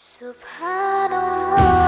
Subhanallah.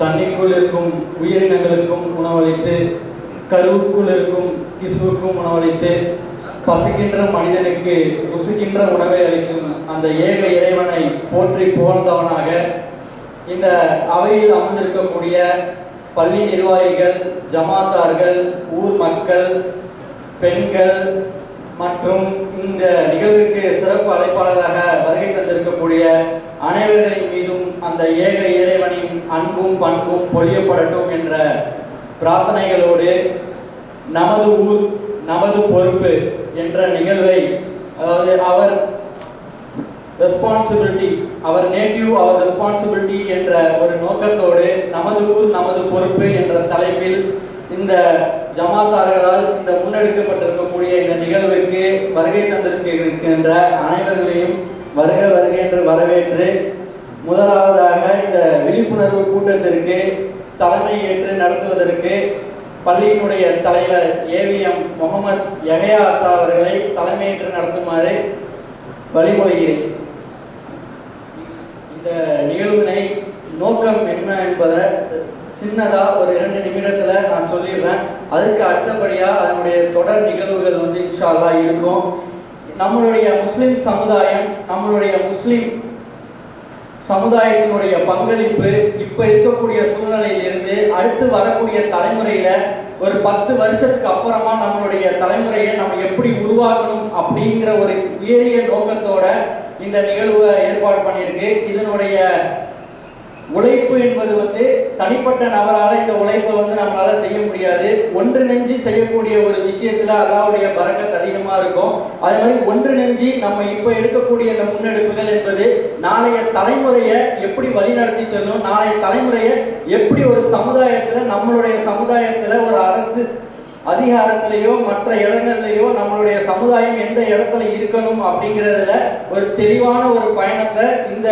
தண்ணிக்குள் இருக்கும் உயிரினங்களுக்கும் உணவளித்து கருவுக்குள் இருக்கும் கிசுவுக்கும் உணவளித்து பசிக்கின்ற மனிதனுக்கு ருசிக்கின்ற உணவை அளிக்கும் அந்த ஏக இறைவனை போற்றி புகழ்ந்தவனாக இந்த அவையில் அமர்ந்திருக்கக்கூடிய பள்ளி நிர்வாகிகள் ஜமாத்தார்கள் ஊர் மக்கள் பெண்கள் மற்றும் இந்த நிகழ்வுக்கு சிறப்பு அழைப்பாளராக வருகை தந்திருக்கக்கூடிய அனைவர்களின் மீதும் அந்த ஏக இறைவனின் அன்பும் பண்பும் பொழியப்படட்டும் என்ற பிரார்த்தனைகளோடு நமது ஊர் நமது பொறுப்பு என்ற நிகழ்வை அதாவது அவர் ரெஸ்பான்சிபிலிட்டி அவர் நேட்டிவ் அவர் ரெஸ்பான்சிபிலிட்டி என்ற ஒரு நோக்கத்தோடு நமது ஊர் நமது பொறுப்பு என்ற தலைப்பில் இந்த ஜமாத்தாரர்களால் இந்த முன்னெடுக்கப்பட்டிருக்கக்கூடிய இந்த நிகழ்வுக்கு வருகை தந்திருக்கின்ற அனைவர்களையும் வருக வருக என்று வரவேற்று முதலாவதாக இந்த விழிப்புணர்வு கூட்டத்திற்கு தலைமை ஏற்று நடத்துவதற்கு பள்ளியினுடைய தலைவர் ஏவிஎம் முகமது யகையா அத்தா அவர்களை தலைமையேற்று நடத்துமாறு வழிமொழிகிறேன் இந்த நிகழ்வினை நோக்கம் என்ன என்பதை சின்னதாக ஒரு இரண்டு நிமிடத்தில் நான் சொல்லிடுறேன். அதுக்கு அடுத்தபடியாக அதனுடைய தொடர் நிகழ்வுகள் வந்து இன்ஷால்லா இருக்கும். நம்மளுடைய முஸ்லீம் சமுதாயம் நம்மளுடைய முஸ்லீம் சமுதாயத்தினுடைய பங்களிப்பு இப்போ இருக்கக்கூடிய சூழ்நிலையிலிருந்து அடுத்து வரக்கூடிய தலைமுறையில் ஒரு பத்து வருஷத்துக்கு அப்புறமா நம்மளுடைய தலைமுறையை நம்ம எப்படி உருவாக்கணும் அப்படிங்கிற ஒரு உயரிய நோக்கத்தோட இந்த நிகழ்வை ஏற்பாடு பண்ணியிருக்கு. இதனுடைய உழைப்பு என்பது வந்து தனிப்பட்ட நபரால இந்த உழைப்பை வந்து நம்மளால செய்ய முடியாது. ஒன்றிணைஞ்சு செய்யக்கூடிய ஒரு விஷயத்துல அல்லாவுடைய பரக்கத் அதிகமா இருக்கும். அதே மாதிரி ஒன்றிணைஞ்சு நம்ம இப்ப எடுக்கக்கூடிய இந்த முன்னெடுப்புகள் என்பது நாளைய தலைமுறையை எப்படி வழிநடத்தி செல்லும் நாளைய தலைமுறையை எப்படி ஒரு சமுதாயத்துல நம்மளுடைய சமுதாயத்துல ஒரு அரசு அதிகாரத்திலேயோ மற்ற இடங்கள்லையோ நம்மளுடைய சமுதாயம் எந்த இடத்துல இருக்கணும் அப்படிங்கிறதுல ஒரு தெளிவான ஒரு பயணத்தை இந்த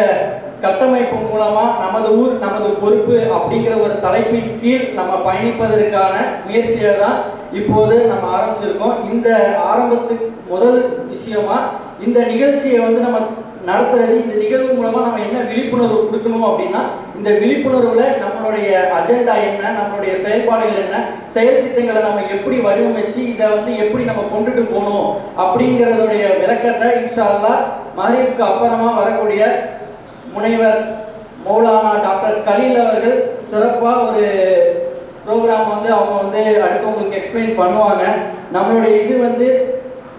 கட்டமைப்பு மூலமா நமது ஊர் நமது பொறுப்பு அப்படிங்கிற ஒரு தலைப்பின் கீழ் நம்ம பயணிப்பதற்கான முயற்சியை தான் இப்போது நம்ம ஆரம்பிச்சிருக்கோம். இந்த ஆரம்பத்துக்கு முதல் விஷயமா இந்த நிகழ்ச்சியை வந்து நம்ம நடத்துறது இந்த நிகழ்வு மூலமா நம்ம என்ன விழிப்புணர்வு கொடுக்கணும் அப்படின்னா இந்த விழிப்புணர்வுல நம்மளுடைய அஜெண்டா என்ன நம்மளுடைய செயல்பாடுகள் என்ன செயல் திட்டங்களை நம்ம எப்படி வடிவமைச்சு இதை வந்து எப்படி நம்ம கொண்டுட்டு போகணும் அப்படிங்கிறதுடைய விளக்கத்தை இன்ஷால்லா மறைவுக்கு மகரீப்க்கு அப்புறமா வரக்கூடிய முனைவர் மௌலானா டாக்டர் கலீல் அவர்கள் சிறப்பாக ஒரு ப்ரோக்ராம் வந்து அவங்க வந்து அடுத்து உங்களுக்கு எக்ஸ்பிளைன் பண்ணுவாங்க. நம்மளுடைய இது வந்து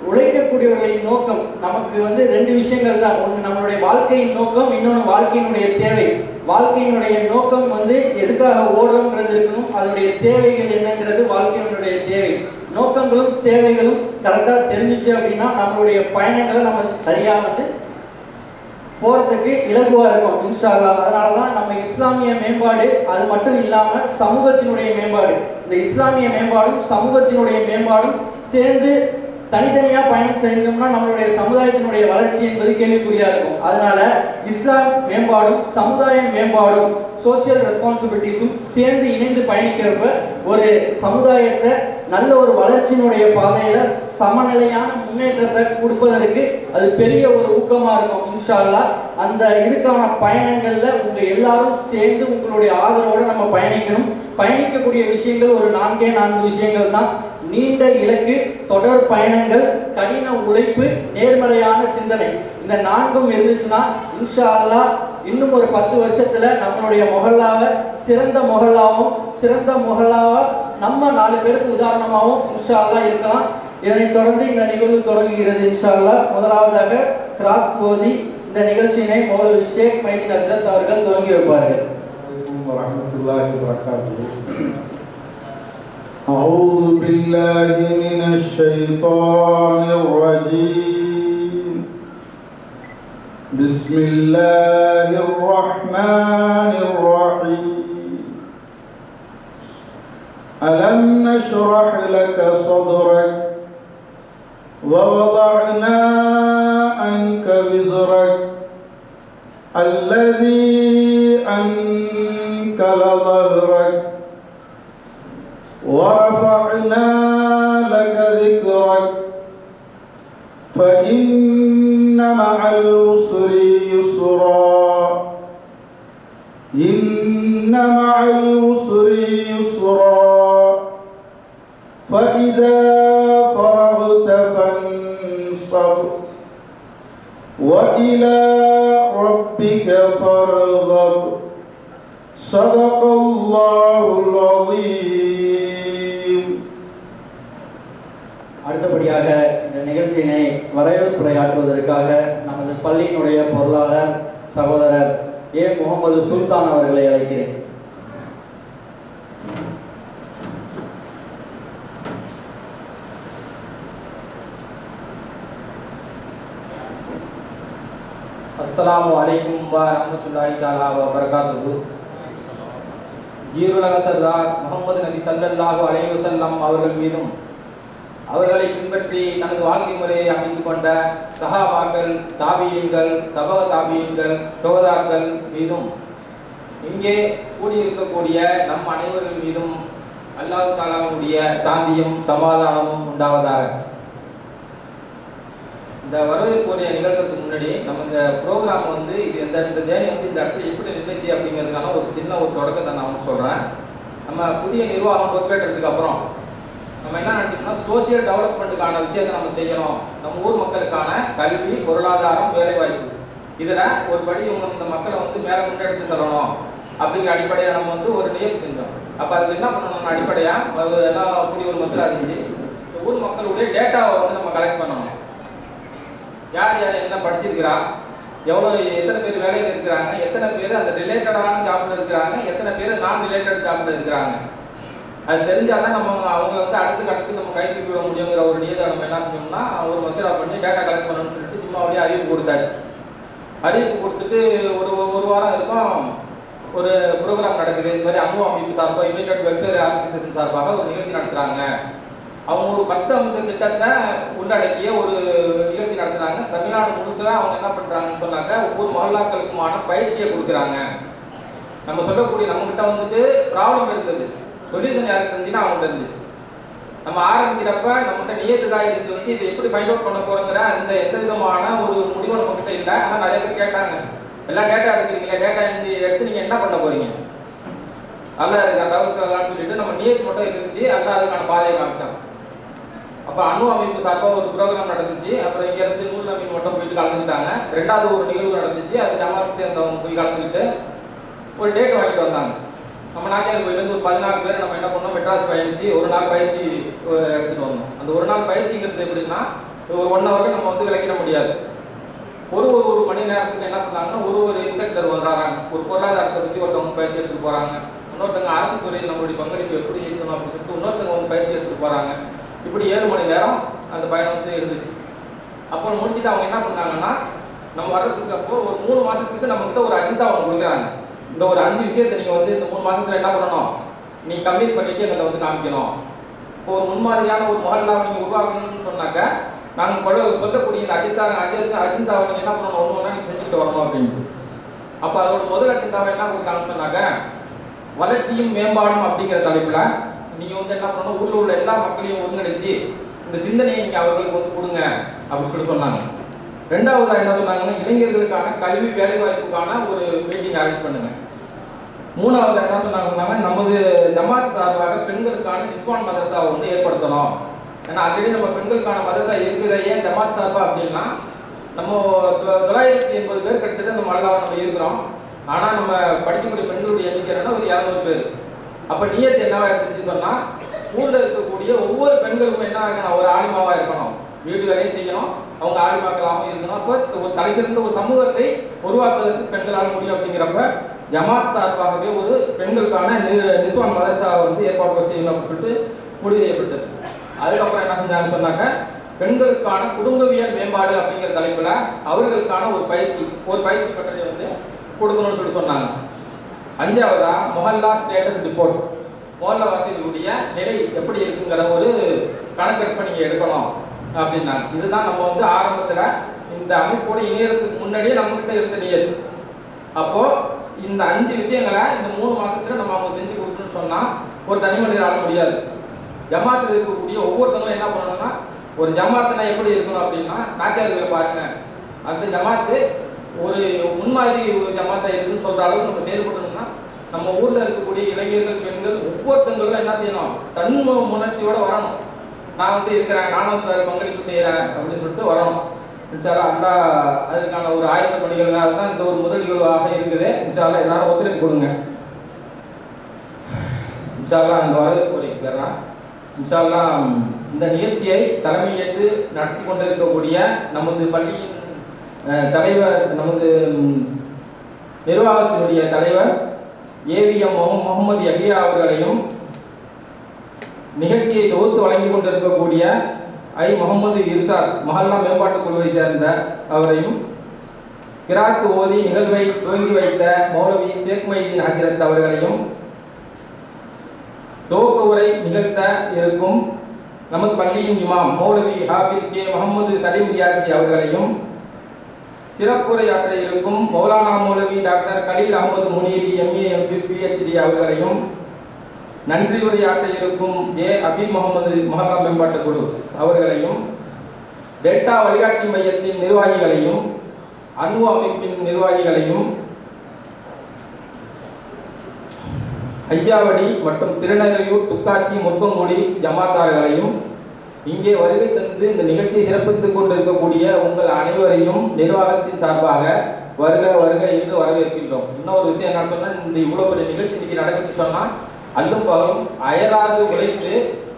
உழைக்கக்கூடியவர்களின் நோக்கம். நமக்கு வந்து ரெண்டு விஷயங்கள் தான். ஒன்று நம்மளுடைய வாழ்க்கையின் நோக்கம் இன்னொன்று வாழ்க்கையினுடைய தேவை. வாழ்க்கையினுடைய நோக்கம் வந்து எதுக்காக ஓடுறோங்கிறது இருக்கணும். அதனுடைய தேவைகள் என்னங்கிறது வாழ்க்கையினுடைய தேவை. நோக்கங்களும் தேவைகளும் கரெக்டாக தெரிஞ்சிச்சு அப்படின்னா நம்மளுடைய பயணங்களை நம்ம சரியாக வந்து போகிறதுக்கு இலகுவாக இருக்கும் இன்ஷால்லா அதனால தான் நம்ம இஸ்லாமிய மேம்பாடு அது மட்டும் இல்லாமல் சமூகத்தினுடைய மேம்பாடு. இந்த இஸ்லாமிய மேம்பாடும் சமூகத்தினுடைய மேம்பாடும் சேர்ந்து தனித்தனியாக பயணம் செஞ்சோம்னா நம்மளுடைய சமுதாயத்தினுடைய வளர்ச்சி என்பது கேள்விக்குறியாக இருக்கும். அதனால இஸ்லாம் மேம்பாடும் சமுதாய மேம்பாடும் சோசியல் ரெஸ்பான்சிபிலிட்டிஸும் சேர்ந்து இணைந்து பயணிக்கிறப்ப ஒரு சமுதாயத்தை நல்ல ஒரு வளர்ச்சியினுடைய பாதையில சமநிலையான முன்னேற்றத்தை கொடுப்பதற்கு அது பெரிய ஒரு ஊக்கமா இருக்கும் இன்ஷால்லா அந்த இதுக்கான பயணங்கள்ல உங்க எல்லாரும் சேர்ந்து உங்களுடைய ஆதரவோட நம்ம பயணிக்கணும். பயணிக்கக்கூடிய விஷயங்கள் ஒரு நான்கே நான்கு விஷயங்கள் தான். நீண்ட இலக்கு தொடர் பயணங்கள் கடின உழைப்பு நேர்மறையான சிந்தனை. இந்த நான்கும் இருந்துச்சுன்னா இன்ஷா அல்லா இன்னும் ஒரு பத்து வருஷத்துல நம்மளுடைய முகல்லாவை சிறந்த முகல்லாவும் சிறந்த முகல்லாவா நம்ம நாலு பேருக்கு உதாரணமாகவும் இன்ஷா அல்லாஹ் இருக்கலாம் இதனைத் தொடர்ந்து இந்த நிகழ்வு தொடங்குகிறது இன்ஷா அல்லாஹ் முதலாவதாக கிராத் ஓதி இந்த நிகழ்ச்சியினை மௌலவி ஷேக் மைதீன் ஹஸ்ரத் அவர்கள் துவங்கி வைப்பார்கள் عليكم ورحمة الله وبركاته أعوذ بالله من الشيطان الرجيم بسم الله الرحمن الرحيم ألم نشرح لك صدرك ووضعنا عنك وزرك الذي أنكل ظهرك ورفعنا لك ذكرك فإن مع العسر يسرا إن مع العسر فإذا فرغت فانصب وإلى ربك فارغب صدق الله العظيم அடுத்தபடியாக இந்த நிகழ்ச்சியினை வரவேற்புரையாற்றுவதற்காக நமது பள்ளியினுடைய பொருளாளர் சகோதரர் ஏ முகமது சுல்தான் அவர்களை அழைக்கிறேன் அஸ்லாம் வலைக்கும் வ தாலா தஆலா ஈருலக சர்தார் முகமது நபி சல்லல்லாஹு அலைஹி அவர்கள் மீதும் அவர்களை பின்பற்றி தனது வாழ்க்கை முறையை அமைந்து கொண்ட சஹாபாக்கள் தாபியங்கள் தபக தாபியங்கள் சோதாக்கள் மீதும் இங்கே கூடியிருக்கக்கூடிய நம் அனைவர்கள் மீதும் அல்லாஹ் தாலாவுடைய சாந்தியும் சமாதானமும் உண்டாவதாக. இந்த வரவேற்புடைய நிகழ்றதுக்கு முன்னாடி நம்ம இந்த ப்ரோக்ராம் வந்து இது இந்த இந்த ஜேர்னி வந்து இந்த இடத்துல எப்படி நின்றுச்சு அப்படிங்கிறதுக்கான ஒரு சின்ன ஒரு தொடக்கத்தை நான் வந்து சொல்கிறேன் நம்ம புதிய நிர்வாகம் பொறுப்பேற்றதுக்கு அப்புறம் நம்ம என்ன நினைச்சோம்னா சோசியல் டெவலப்மெண்ட்டுக்கான விஷயத்தை நம்ம செய்யணும். நம்ம ஊர் மக்களுக்கான கல்வி பொருளாதாரம் வேலைவாய்ப்பு. இதில் ஒரு படி இவங்க இந்த மக்களை வந்து மேலே முன்னெடுத்து செல்லணும் அப்படிங்கிற அடிப்படையாக நம்ம வந்து ஒரு நியதி செஞ்சோம். அப்போ அதுக்கு என்ன பண்ணணும்னு அடிப்படையாக எல்லாம் கூடிய ஒரு மசலா இருந்துச்சு. இந்த ஊர் மக்களுடைய டேட்டாவை வந்து நம்ம கலெக்ட் பண்ணணும். யார் யார் என்ன படிச்சிருக்கிறா? எவ்வளோ எத்தனை பேர் வேலையில் இருக்கிறாங்க? எத்தனை பேர் அந்த ரிலேட்டடான ஜாப்ல இருக்கிறாங்க? எத்தனை பேர் நான் ரிலேட்டட் ஜாப்ல இருக்கிறாங்க? அது தெரிஞ்சாதான் நம்ம அவங்க வந்து அடுத்த கட்டத்துக்கு நம்ம கை விட முடியுங்கிற ஒரு நியதை நம்ம என்ன செஞ்சோம்னா ஒரு மசரா பண்ணி டேட்டா கலெக்ட் பண்ணணும்னு சொல்லிட்டு சும்மா அப்படியே அறிவிப்பு கொடுத்தாச்சு. அறிவிப்பு கொடுத்துட்டு ஒரு ஒரு வாரம் இருக்கும். ஒரு ப்ரோக்ராம் நடக்குது. இந்த மாதிரி அம்மு அமைப்பு சார்பாக யுனைடெட் வெல்ஃபேர் ஆர்கனைசேஷன் சார்பாக ஒரு நிகழ்ச்சி நடத்துகிறாங்க அவங்க ஒரு பத்து அம்ச திட்டத்தை உள்ளடக்கிய ஒரு நிகழ்ச்சி நடத்துறாங்க. தமிழ்நாடு முழுசாக அவங்க என்ன பண்ணுறாங்கன்னு சொன்னாக்க ஒவ்வொரு மகளாக்களுக்குமான பயிற்சியை கொடுக்குறாங்க. நம்ம சொல்லக்கூடிய நம்மகிட்ட வந்துட்டு ப்ராப்ளம் இருந்தது. சொல்யூஷன் யாருக்கு இருந்துச்சுன்னா அவங்கள்ட்ட இருந்துச்சு. நம்ம ஆரம்பிக்கிறப்ப நம்மகிட்ட நியத்துதாக இருந்து இருந்துச்சு வந்து இதை எப்படி ஃபைண்ட் அவுட் பண்ண போறோங்கிற அந்த எந்த விதமான ஒரு முடிவு நம்ம கிட்ட இல்லை. ஆனால் நிறைய பேர் கேட்டாங்க. எல்லாம் டேட்டா எடுத்துருக்கீங்க டேட்டா எடுத்து நீங்க என்ன பண்ண போறீங்க? நல்லா இருக்கிற தவிர்க்கலாம்னு சொல்லிட்டு நம்ம நியத்து மட்டும் இருந்துச்சு. அல்ல அதுக்கான பாதையை காமிச்சாங்க. அப்போ அணு அமைப்பு சார்பாக ஒரு ப்ரோக்ராம் நடந்துச்சு. அப்புறம் இங்கேருந்து நூல் நவீன் மட்டும் போயிட்டு கலந்துக்கிட்டாங்க. ரெண்டாவது ஒரு நிகழ்வு நடந்துச்சு. அது ஜமாத் சேர்ந்தவங்க போய் கலந்துக்கிட்டு ஒரு டேட் வாங்கிட்டு வந்தாங்க. நம்ம நாச்சியார் கோயிலேருந்து ஒரு பதினாலு பேர் நம்ம என்ன பண்ணோம்? மெட்ராஸ் பயணிச்சு ஒரு நாள் பயிற்சி எடுத்துகிட்டு வந்தோம். அந்த ஒரு நாள் பயிற்சிங்கிறது எப்படின்னா ஒரு ஒன் ஹவருக்கு நம்ம வந்து விளக்கிட முடியாது. ஒரு ஒரு ஒரு மணி நேரத்துக்கு என்ன பண்ணாங்கன்னா ஒரு ஒரு இன்ஸ்ட்ரக்டர் வர்றாங்க ஒரு பொருளாதாரத்தை பற்றி ஒருத்தவங்க பயிற்சி எடுத்துகிட்டு போகிறாங்க இன்னொருத்தவங்க அரசு துறையில் நம்மளுடைய பங்களிப்பு எப்படி இருக்கணும் அப்படின்னு சொல்லிட்டு இன்னொருத்தவங்க வந்து பயிற்சி எடுத்துட்டு போகிறாங்க இப்படி ஏழு மணி நேரம் அந்த பயணம் வந்து இருந்துச்சு. அப்போ முடிச்சுட்டு அவங்க என்ன பண்ணாங்கன்னா நம்ம வர்றதுக்கு அப்போ ஒரு மூணு மாசத்துக்கு நம்ம கிட்ட ஒரு அஜெண்டா அவங்க கொடுக்குறாங்க. இந்த ஒரு அஞ்சு விஷயத்தை நீங்க வந்து இந்த மூணு மாசத்துல என்ன பண்ணணும்? நீ கம்ப்ளீட் பண்ணிட்டு எங்களை வந்து காமிக்கணும். இப்போ ஒரு முன்மாதிரியான ஒரு மாடலாக நீங்க உருவாக்கணும்னு சொன்னாக்க நாங்கள் கொள்ள சொல்லக்கூடிய இந்த அஜிதா அஜித் அஜிந்தாவை நீங்கள் என்ன பண்ணணும்? ஒன்று ஒன்றா செஞ்சுட்டு வரணும் அப்படின்ட்டு. அப்போ அதோட முதல் அஜிந்தாவை என்ன கொடுத்தாங்கன்னு சொன்னாக்க வளர்ச்சியும் மேம்பாடும் அப்படிங்கிற தலைப்பில் நீங்கள் வந்து என்ன பண்ணணும்? ஊரில் உள்ள எல்லா மக்களையும் ஒருங்கிணைச்சு இந்த சிந்தனையை நீங்கள் அவர்களுக்கு வந்து கொடுங்க அப்படின்னு சொல்லி சொன்னாங்க. ரெண்டாவது என்ன சொன்னாங்கன்னா இளைஞர்களுக்கான கல்வி வேலைவாய்ப்புக்கான ஒரு மீட்டிங் அரேஞ்ச் பண்ணுங்க. மூணாவது என்ன சொன்னாங்கன்னா நமது ஜமாத் சார்பாக பெண்களுக்கான நிஸ்வான் மதரசாவை வந்து ஏற்படுத்தணும். ஏன்னா ஆல்ரெடி நம்ம பெண்களுக்கான மதரசா இருக்குது? ஏன் ஜமாத் சார்பா அப்படின்னா நம்ம தொள்ளாயிரத்தி எண்பது பேர் கிட்டத்தட்ட நம்ம அழகாக நம்ம இருக்கிறோம். ஆனால் நம்ம படிக்கக்கூடிய பெண்களுடைய எண்ணிக்கை என்னன்னா ஒரு இரநூறு பேர். அப்போ நியத்து என்னவா இருந்துச்சு சொன்னால் ஊரில் இருக்கக்கூடிய ஒவ்வொரு பெண்களுக்கும் என்ன இருக்கணும் ஒரு ஆலிமாவா இருக்கணும். வீடு வேலையும் செய்யணும். அவங்க ஆலிமாக்களாகவும் இருக்கணும். அப்போ ஒரு தலை சிறந்த ஒரு சமூகத்தை உருவாக்குவதற்கு பெண்களால் முடியும் அப்படிங்கிறப்ப ஜமாத் சார்பாகவே ஒரு பெண்களுக்கான நி- நிஸ்வான் மதரசா வந்து ஏற்பாடு செய்யணும் அப்படின்னு சொல்லிட்டு முடிவு செய்யப்பட்டது. அதுக்கப்புறம் என்ன செஞ்சாங்கன்னு சொன்னாக்க பெண்களுக்கான குடும்பவியல் மேம்பாடு அப்படிங்கிற தலைப்புல அவர்களுக்கான ஒரு பயிற்சி ஒரு பயிற்சி பட்டறை வந்து கொடுக்கணும்னு சொல்லி சொன்னாங்க. அஞ்சாவதா? மொஹல்லா ஸ்டேட்டஸ் ரிப்போர்ட் மொஹல்லா வாசிகளுடைய நிலை எப்படி இருக்குங்கிற ஒரு கணக்கெடுப்பை நீங்கள் எடுக்கணும் அப்படின்னாங்க. இதுதான் நம்ம வந்து ஆரம்பத்தில் இந்த அமைப்போட இணையறதுக்கு முன்னாடியே நம்மகிட்ட இருந்த நியது அப்போ இந்த அஞ்சு விஷயங்களை இந்த மூணு மாசத்துல நம்ம அவங்க செஞ்சு கொடுக்கணும்னு சொன்னா ஒரு தனி மனிதர் முடியாது. ஜமாத்தில் இருக்கக்கூடிய ஒவ்வொருத்தவங்களும் என்ன பண்ணணும்னா ஒரு ஜமாத்துனா எப்படி இருக்கணும் அப்படின்னா நாச்சாரிகளை பாருங்க. அந்த ஜமாத்து ஒரு முன்மாதிரி ஒரு ஜமாத்தா இருக்குன்னு சொல்ற அளவுக்கு நம்ம செயல்படணும்னா நம்ம ஊர்ல இருக்கக்கூடிய இளைஞர்கள் பெண்கள் ஒவ்வொருத்தங்களும் என்ன செய்யணும்? தன் உணர்ச்சியோட வரணும். நான் வந்து இருக்கிறேன் நானும் பங்களிப்பு செய்கிறேன் அப்படின்னு சொல்லிட்டு வரணும். இன்ஷால்லா அண்டா அதுக்கான ஒரு ஆயுத பணிகளாக தான் இந்த ஒரு முதல் நிகழ்வாக இருக்குது. இன்ஷால்லா எல்லாரும் ஒத்துழைப்பு கொடுங்க. இன்ஷால்லா இந்த வரவேற்பு பெறலாம். இன்ஷால்லா இந்த நிகழ்ச்சியை தலைமையேற்று நடத்தி கொண்டிருக்கக்கூடிய நமது பள்ளியின் தலைவர் நமது நிர்வாகத்தினுடைய தலைவர் ஏவிஎம் முகமது அகியா அவர்களையும் நிகழ்ச்சியை தொகுத்து வழங்கி கொண்டிருக்கக்கூடிய ஐ. முகமது இர்சாத் மஹல்லா மேம்பாட்டுக் குழுவை சேர்ந்த அவரையும் கிராக் ஓதி நிகழ்வை துவங்கி வைத்த மௌலவி ஷேக் மைதீன் ஹஜரத் அவர்களையும் துவக்க உரை நிகழ்த்த இருக்கும் நமது பள்ளியின் இமாம் மௌலவி ஹாபிர் கே. முகமது சலீம் ரியாசி அவர்களையும் சிறப்புரையாற்ற இருக்கும் மௌலானா மௌலவி doctor Khalil Ahmed Muniri MA MB PhD அவர்களையும் நன்றி உரையாற்ற இருக்கும் ஏ அபீப் முகமது மஹல்லா மேம்பாட்டு குழு அவர்களையும் டெல்டா வழிகாட்டி மையத்தின் நிர்வாகிகளையும் அணு அமைப்பின் நிர்வாகிகளையும் ஐயாவடி மற்றும் திருநெல்வேலூர் துக்காச்சி முற்பங்குடி ஜமாத்தார்களையும் இங்கே வருகை தந்து இந்த நிகழ்ச்சியை சிறப்பித்துக் கொண்டிருக்கக்கூடிய உங்கள் அனைவரையும் நிர்வாகத்தின் சார்பாக வருக வருக என்று வரவேற்கின்றோம். இன்னொரு விஷயம் என்ன சொன்னா இந்த இவ்வளோ பெரிய நிகழ்ச்சி இன்னைக்கு நடக்குதுன்னு சொன்னால் அல்லும் பகலும் அயராது உழைத்து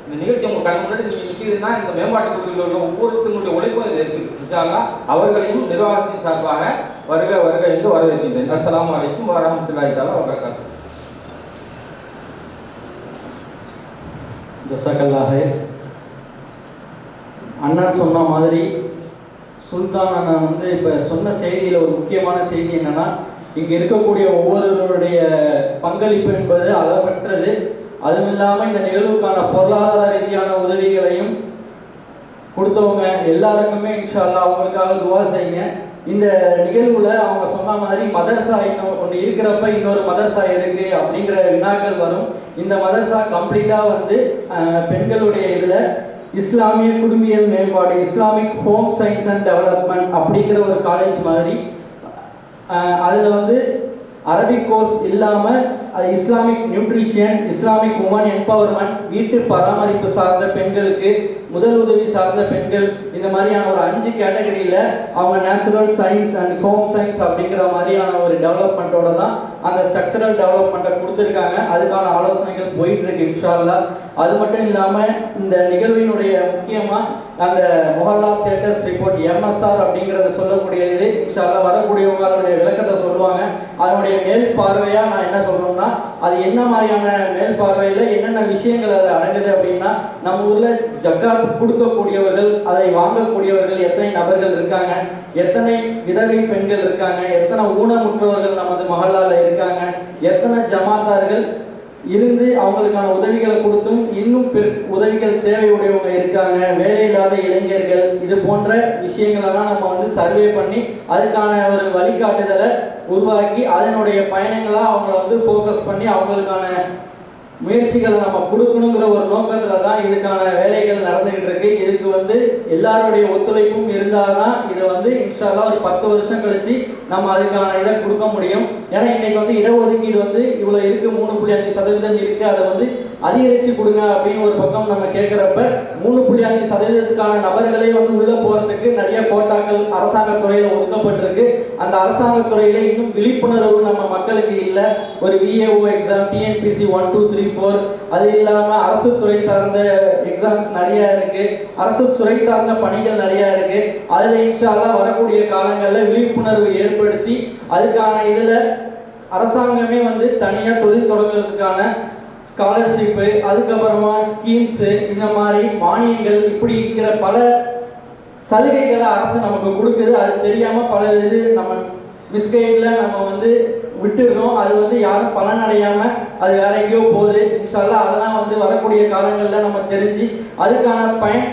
இந்த நிகழ்ச்சி உங்கள் கண் முன்னாடி நீங்கள் நிற்கிறதுனா இந்த மேம்பாட்டு குழுவில் உள்ள ஒவ்வொருத்தங்களுடைய உழைப்பும் இது இருக்குது இன்ஷா அவர்களையும் நிர்வாகத்தின் சார்பாக வருக வருக என்று வரவேற்கின்றேன். அஸ்லாம் அலைக்கும் வரஹ்மத்துல்லாஹி தஆலா வபரகாத்துஹு. ஜசகல்லாக அண்ணன் சொன்ன மாதிரி சுல்தான் அண்ணன் வந்து இப்போ சொன்ன செய்தியில் ஒரு முக்கியமான செய்தி என்னென்னா இங்கே இருக்கக்கூடிய ஒவ்வொருவருடைய பங்களிப்பு என்பது அளவற்றது. அதுவும் இல்லாமல் இந்த நிகழ்வுக்கான பொருளாதார ரீதியான உதவிகளையும் கொடுத்தவங்க எல்லாருக்குமே இன்ஷா அவங்களுக்காக துவா செய்யுங்க. இந்த நிகழ்வில் அவங்க சொன்ன மாதிரி மதர்சா இன்னும் ஒன்று இருக்கிறப்ப இன்னொரு மதர்சா எதுக்கு அப்படிங்கிற வினாக்கள் வரும். இந்த மதர்சா கம்ப்ளீட்டாக வந்து பெண்களுடைய இதில் இஸ்லாமிய குடும்பியல் மேம்பாடு Islamic home science and development அப்படிங்கிற ஒரு காலேஜ் மாதிரி அதில் வந்து அரபிக் கோர்ஸ் இல்லாமல் Islamic nutrition Islamic women empowerment வீட்டு பராமரிப்பு சார்ந்த பெண்களுக்கு முதல் உதவி சார்ந்த பெண்கள் இந்த மாதிரியான ஒரு அஞ்சு கேட்டகரியில் அவங்க natural science and home science அப்படிங்கிற மாதிரியான ஒரு டெவலப்மெண்ட்டோட தான் அந்த ஸ்ட்ரக்சரல் டெவலப்மெண்ட்டை கொடுத்துருக்காங்க. அதுக்கான ஆலோசனைகள் போயிட்டு இருக்கு இன்ஷால்லா அது மட்டும் இல்லாமல் இந்த நிகழ்வினுடைய முக்கியமாக அந்த மொஹல்லா ஸ்டேட்டஸ் ரிப்போர்ட் எம்எஸ்ஆர் அப்படிங்கிறத சொல்லக்கூடிய இது இன்ஷால்லா வரக்கூடியவங்க அதனுடைய விளக்கத்தை சொல்லுவாங்க. அதனுடைய மேல் பார்வையாக நான் என்ன சொல்கிறோம்னா அது என்ன மாதிரியான மேல் பார்வையில் என்னென்ன விஷயங்கள் அது அடங்குது அப்படின்னா நம்ம ஊரில் ஜக்காத் கொடுக்கக்கூடியவர்கள் அதை வாங்கக்கூடியவர்கள் எத்தனை நபர்கள் இருக்காங்க எத்தனை விதவை பெண்கள் இருக்காங்க எத்தனை ஊனமுற்றவர்கள் நமது மகளால் இருக்காங்க எத்தனை ஜமாத்தார்கள் இருந்து அவங்களுக்கான உதவிகளை கொடுத்தும் இன்னும் பெரு உதவிகள் தேவையுடையவங்க இருக்காங்க. வேலையில்லாத இளைஞர்கள். இது போன்ற விஷயங்களெல்லாம் நம்ம வந்து சர்வே பண்ணி அதுக்கான ஒரு வழிகாட்டுதலை உருவாக்கி அதனுடைய பயணங்களாக அவங்கள வந்து ஃபோக்கஸ் பண்ணி அவங்களுக்கான முயற்சிகளை நம்ம கொடுக்கணுங்கிற ஒரு நோக்கத்தில் தான் இதுக்கான வேலைகள் நடந்துகிட்டு இருக்கு இதுக்கு வந்து எல்லாருடைய ஒத்துழைப்பும் இருந்தால் தான் இதை வந்து இன்ஷால்லா ஒரு பத்து வருஷம் கழிச்சு நம்ம அதுக்கான இதை கொடுக்க முடியும். ஏன்னா இன்னைக்கு வந்து இடஒதுக்கீடு வந்து இவ்வளோ இருக்கு மூணு புள்ளி அஞ்சு சதவீதம் இருக்கு. அதை வந்து அதிகரிச்சு கொடுங்க அப்படின்னு ஒரு பக்கம் நம்ம கேட்குறப்ப மூணு புள்ளி அஞ்சு சதவீதத்துக்கான நபர்களே வந்து உள்ள போறதுக்கு நிறைய கோட்டாக்கள் அரசாங்க துறையில ஒதுக்கப்பட்டிருக்கு. அந்த அரசாங்க துறையில இன்னும் விழிப்புணர்வு நம்ம மக்களுக்கு இல்லை. ஒரு VAO exam TNPSC one two three four அது இல்லாம அரசு துறை சார்ந்த எக்ஸாம்ஸ் நிறைய இருக்கு. அரசு துறை சார்ந்த பணிகள் நிறைய இருக்கு. அதுல இன்ஷால்லாம் வரக்கூடிய காலங்களில் விழிப்புணர்வு ஏற்படுத்தி அதுக்கான இதுல அரசாங்கமே வந்து தனியா தொழில் தொடங்குறதுக்கான ஸ்காலர்ஷிப்பு அதுக்கப்புறமா ஸ்கீம்ஸு இந்த மாதிரி மானியங்கள் இப்படிங்கிற பல சலுகைகளை அரசு நமக்கு கொடுக்குது. அது தெரியாம பல இது நம்ம மிஸ்கைடில் நம்ம வந்து விட்டுடுறோம் அது வந்து யாரும் பலன் அடையாம அது வேற எங்கேயோ போகுது. இன்ஷால்லா அதெல்லாம் வந்து வரக்கூடிய காலங்களில் நம்ம தெரிஞ்சு அதுக்கான பயன்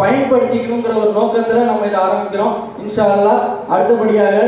பயன்படுத்திக்கணுங்கிற ஒரு நோக்கத்தில் நம்ம இதை ஆரம்பிக்கிறோம். இன்ஷால்லா அடுத்தபடியாக